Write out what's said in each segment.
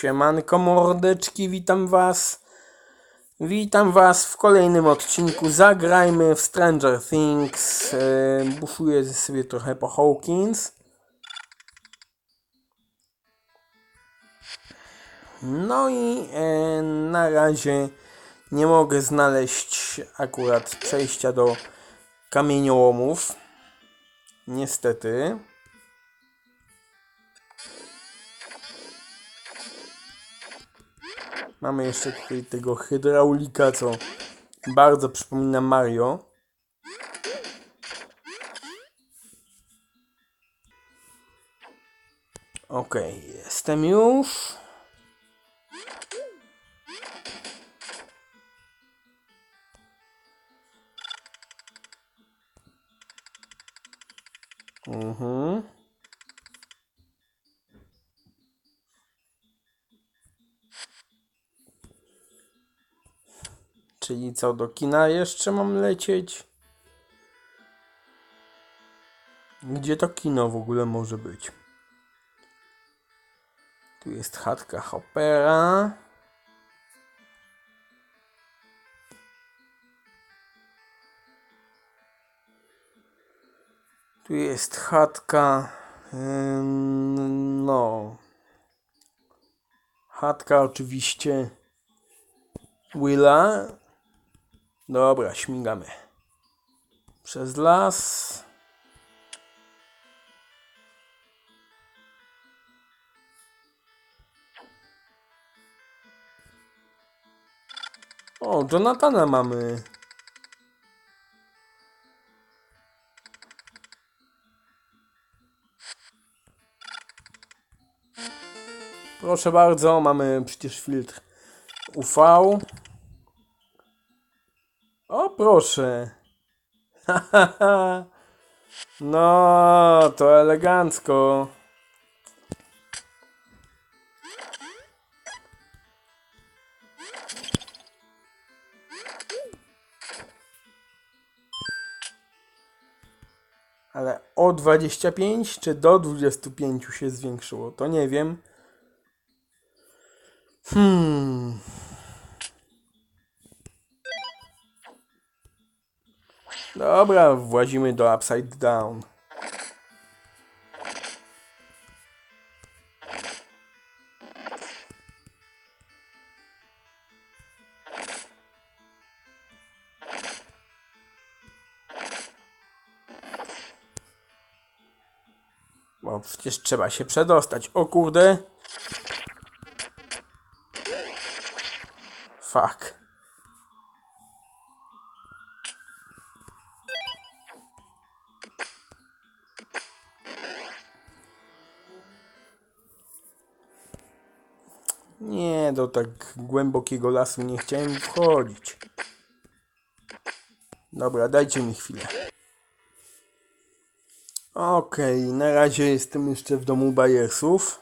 Siemanko mordeczki, witam was. Witam was w kolejnym odcinku. Zagrajmy w Stranger Things. E, buszuję sobie trochę po Hawkins. No i e, na razie nie mogę znaleźć akurat przejścia do kamieniołomów. Niestety. Mamy jeszcze tutaj tego hydraulika, co bardzo przypomina Mario. Okej, jestem już. Mhm. Czyli co, do kina jeszcze mam lecieć? Gdzie to kino w ogóle może być? Tu jest chatka Hoppera. Tu jest chatka. No. Chatka oczywiście Willa. Dobra, śmigamy. Przez las. O, Jonathana mamy. Proszę bardzo, mamy przecież filtr UV. Proszę. no, to elegancko. Ale o 25 czy do 25 się zwiększyło, to nie wiem. Hmm. Dobra, włazimy do Upside Down. Bo przecież trzeba się przedostać. O kurde. Fuck. Nie, do tak głębokiego lasu nie chciałem wchodzić. Dobra, dajcie mi chwilę. Okej, na razie jestem jeszcze w domu Bayersów.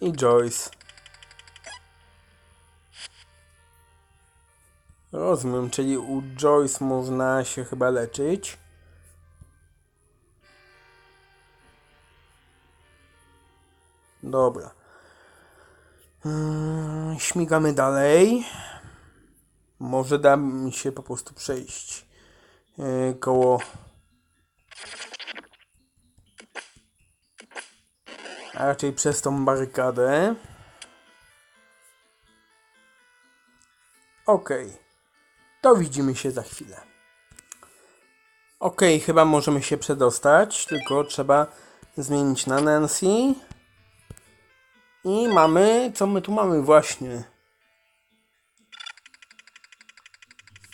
I Joyce. Rozumiem, czyli u Joyce można się chyba leczyć. Dobra. Hmm, śmigamy dalej. Może da mi się po prostu przejść yy, koło. A raczej przez tą barykadę. Okej. To widzimy się za chwilę. Okej, chyba możemy się przedostać, tylko trzeba zmienić na Nancy. I mamy, co my tu mamy właśnie?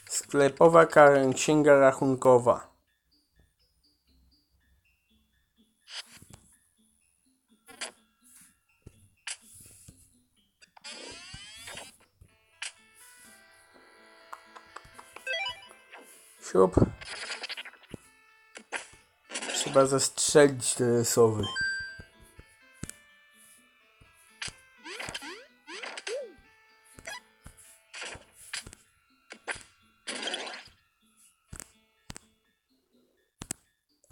Sklepowa księga rachunkowa. śrub. Trzeba zastrzelić te sowy.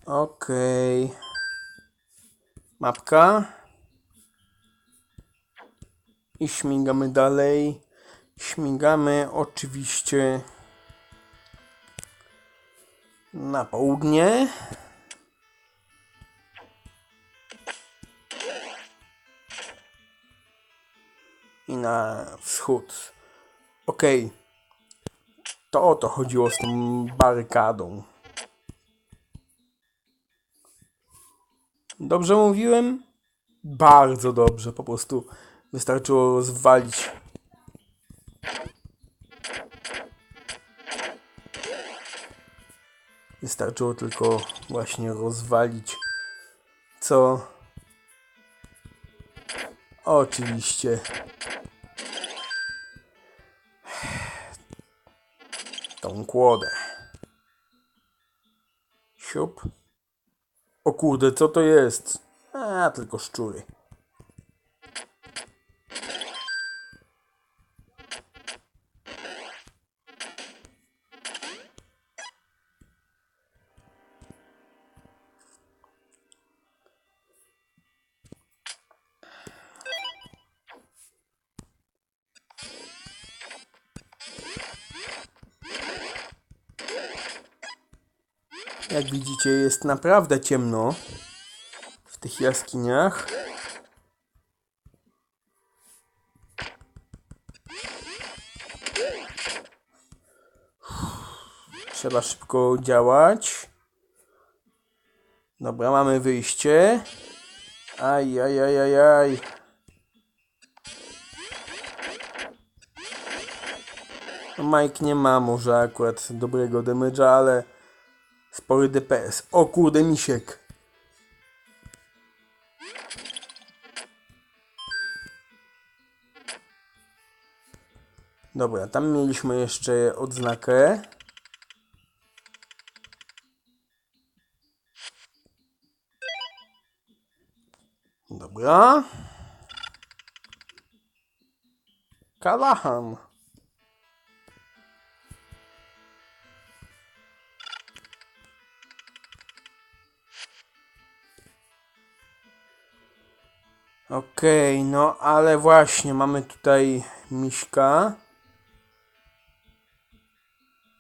Okej. Okay. Mapka. I śmigamy dalej. Śmigamy oczywiście na południe. I na wschód. Okej. To o to chodziło z tą barykadą. Dobrze mówiłem? Bardzo dobrze, po prostu wystarczyło rozwalić. Wystarczyło tylko właśnie rozwalić. Co? Oczywiście. Tą kłodę. Siup. O kurde, co to jest? A, tylko szczury. Jak widzicie, jest naprawdę ciemno w tych jaskiniach. Trzeba szybko działać. Dobra, mamy wyjście. Aj, aj, aj, aj, aj. No, Mike nie ma może akurat dobrego damage'a, ale spory DPS. O kurde, misiek. Dobra, tam mieliśmy jeszcze odznakę. Dobra. Kalahan. Okej, no ale właśnie mamy tutaj miśka.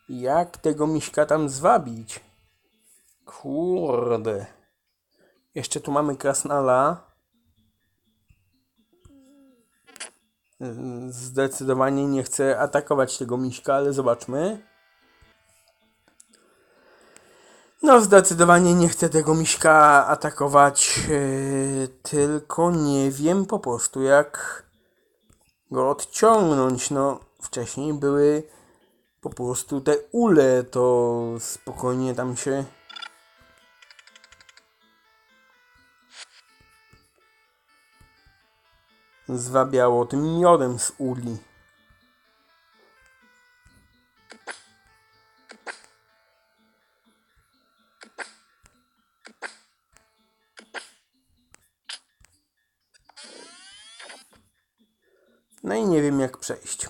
Jak tego miśka tam zwabić? Kurde. Jeszcze tu mamy krasnala. Zdecydowanie nie chcę atakować tego miśka, ale zobaczmy. No, zdecydowanie nie chcę tego miśka atakować, yy, tylko nie wiem po prostu jak go odciągnąć. No, wcześniej były po prostu te ule, to spokojnie tam się zwabiało tym miodem z uli. No i nie wiem jak przejść.